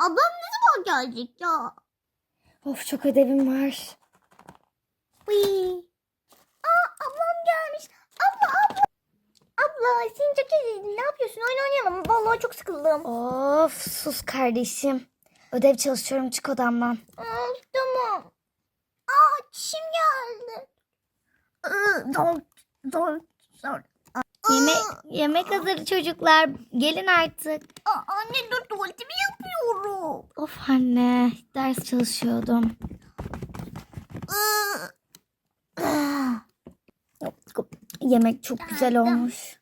Ablam ne zaman gelecek ya? Of çok ödevim var. Uy. Aa ablam gelmiş. Abla abla. Abla seni çok özledim. Ne yapıyorsun? Oyun oynayalım. Vallahi çok sıkıldım. Of sus kardeşim. Ödev çalışıyorum çık odamdan. Of, tamam. Aa çişim geldi. Iı, Zor, zor, zor. Yemek, hazır çocuklar. Gelin artık. Aa, anne dur tuvaletimi yapıyorum. Of anne ders çalışıyordum. Yemek çok güzel olmuş.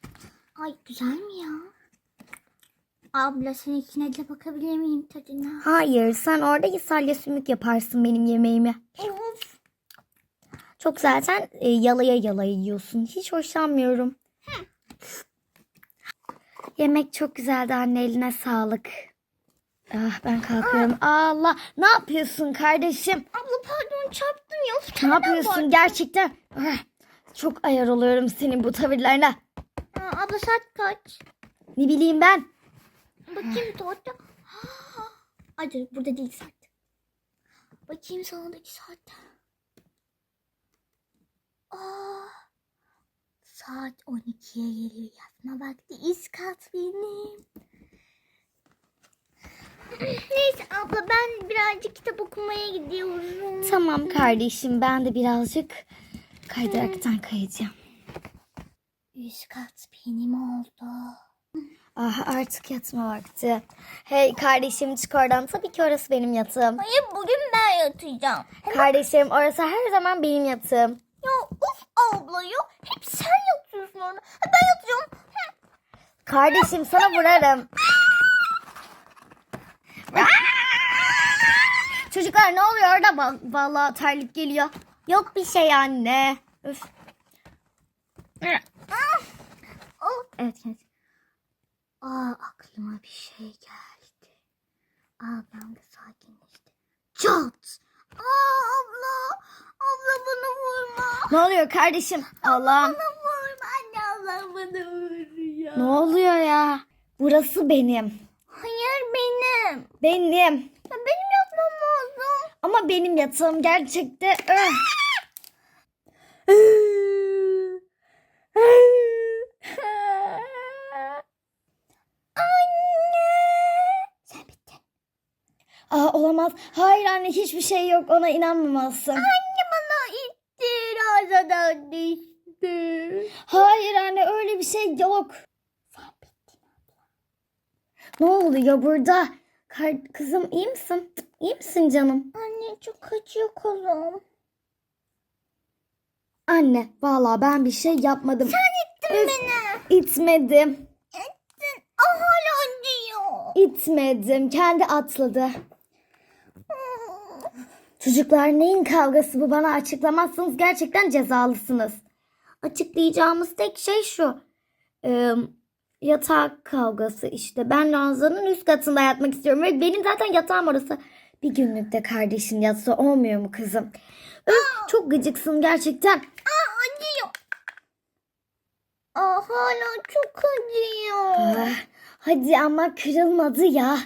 Ay güzel mi ya? Abla seninkine de bakabilir miyim tadına? Hayır sen orada salya sümük yaparsın benim yemeğimi. Of. Çok zaten e, yalaya yalaya yiyorsun. Hiç hoşlanmıyorum. Yemek çok güzeldi anne eline sağlık. Ah ben kalkıyorum. Allah ne yapıyorsun kardeşim? Abla pardon çarptım ya. Ne yapıyorsun bak. gerçekten? Ah, Çok ayar oluyorum senin bu tavırlarına. Aa, abla saat kaç? Ne bileyim ben. Bakayım. Ay dur burada değil saat. Bakayım salondaki saatte. Aa, saat 12'ye geliyor yatma vakti. İz kat benim. Neyse abla ben birazcık kitap okumaya gidiyorum. Tamam kardeşim ben de birazcık kaydıraktan kayacağım. Kat benim oldu. Ah artık yatma vakti. Hey kardeşim çık oradan. Tabii ki orası benim yatağım. Hayır bugün ben yatacağım. Kardeşim orası her zaman benim yatağım. Ya of abla ya. Hep sen yatıyorsun orada. Ha, Ben yatacağım. Kardeşim sana vurarım. Çocuklar ne oluyor orada? Vallahi terlik geliyor. Yok bir şey anne. Oh. Evet, evet. Aa aklıma bir şey geldi. Ablam da sakinleşti. Çat. Aa abla. Abla bana vurma. Ne oluyor kardeşim? Allah'ım. Ne oluyor ya? Burası benim. Hayır benim. Benim. Ya benim yapmam lazım. Ama benim yatağım gerçekte. Aa, olamaz. Hayır anne hiçbir şey yok. Ona inanmamalısın. Anne bana iftirazadan düştü. Hayır anne öyle bir şey yok. Ne oluyor burada? Kızım iyi misin? İyi misin canım? Anne çok acıyor kolum. Anne vallahi ben bir şey yapmadım. Sen ittin beni. İtmedim. Ettin. Ah hala acıyor. İtmedim. Kendi atladı. Çocuklar neyin kavgası bu bana açıklamazsanız gerçekten cezalısınız. Açıklayacağımız tek şey şu. Ee, yatak kavgası işte. Ben Ranzan'ın üst katında yatmak istiyorum. Ve benim zaten yatağım orası. Bir günlük de kardeşin yatsa olmuyor mu kızım? Öf, çok gıcıksın gerçekten. Ah acıyor. Ah hala çok acıyor. Ah, hadi ama kırılmadı ya.